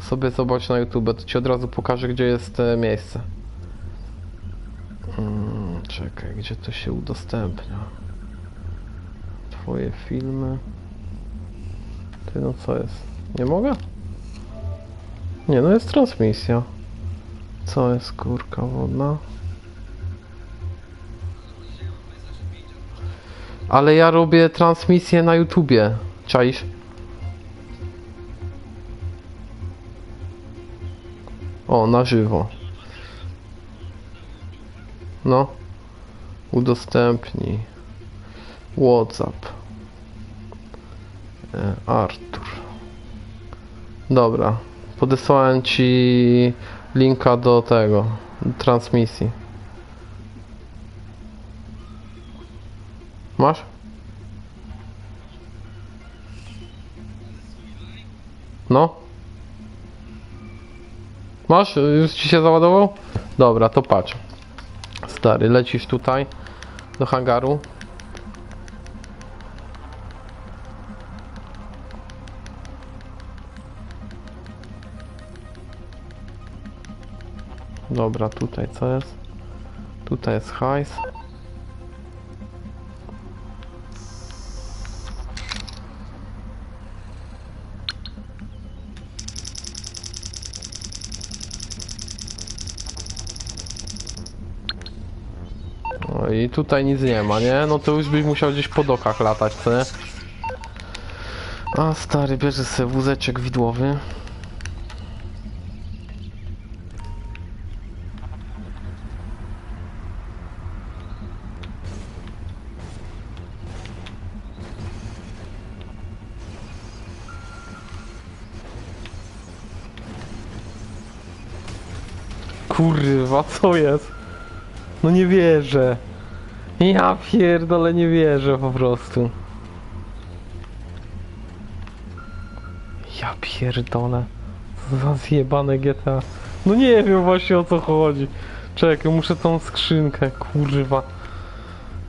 sobie zobacz na YouTube, to ci od razu pokażę, gdzie jest e, miejsce. Mm, czekaj, gdzie to się udostępnia? Twoje filmy. Ty no co jest? Nie mogę? Nie, no jest transmisja. Co jest kurka wodna? Ale ja robię transmisję na YouTubie. Czaisz? O, na żywo. No. Udostępnij. WhatsApp. E, Artur. Dobra. Podesłałem ci linka do tego. Transmisji. Masz? No. Masz? Już ci się załadował? Dobra, to patrz. Stary, lecisz tutaj do hangaru. Dobra, tutaj co jest? Tutaj jest hajs. I tutaj nic nie ma, nie? No to już byś musiał gdzieś po dokach latać, co nie? A stary, bierze sobie wózeczek widłowy. Kurwa, co jest? No nie wierzę. Ja pierdolę, nie wierzę po prostu. Ja pierdolę. Co za zjebane GTA. No nie wiem właśnie o co chodzi. Czekaj, muszę tą skrzynkę, kurwa.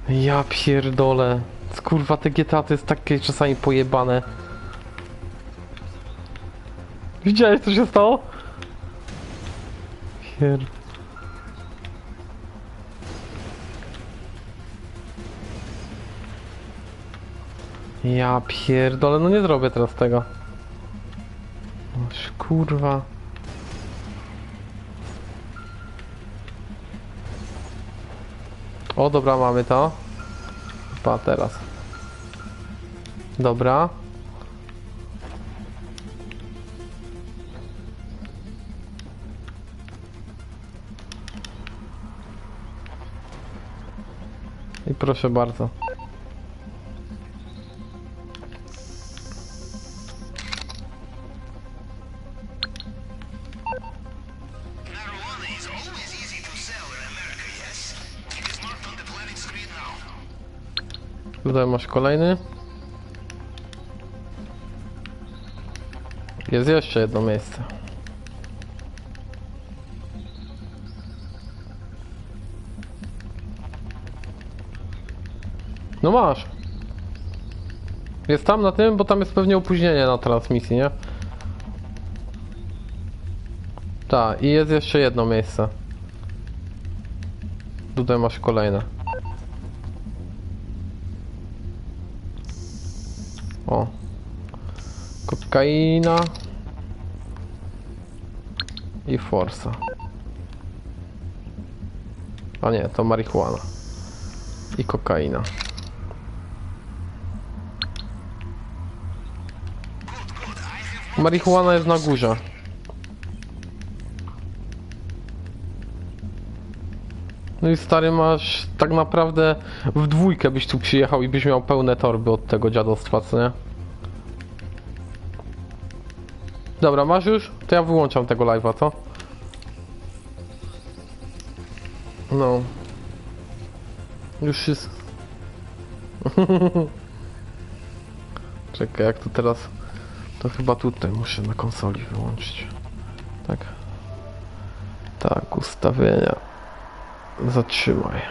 Ja pierdolę. Kurwa, te GTA to jest takie czasami pojebane. Widziałeś co się stało? Pier... Ja pierdolę, no nie zrobię teraz tego. Oż, kurwa. O, dobra, mamy to. Pa, teraz. Dobra. I proszę bardzo. Tutaj masz kolejny. Jest jeszcze jedno miejsce. No masz. Jest tam na tym, bo tam jest pewnie opóźnienie na transmisji, nie? Tak, i jest jeszcze jedno miejsce. Tutaj masz kolejne. O. Kokaina. I forsa. A nie, to marihuana. I kokaina. Marihuana jest na górze. No i stary masz tak naprawdę w dwójkę byś tu przyjechał i byś miał pełne torby od tego dziadostwa, co nie? Dobra, masz już? To ja wyłączam tego live'a, co? No. Już jest... Czekaj, jak to teraz... To chyba tutaj muszę na konsoli wyłączyć. Tak. Tak, ustawienia. Zatrzymaj.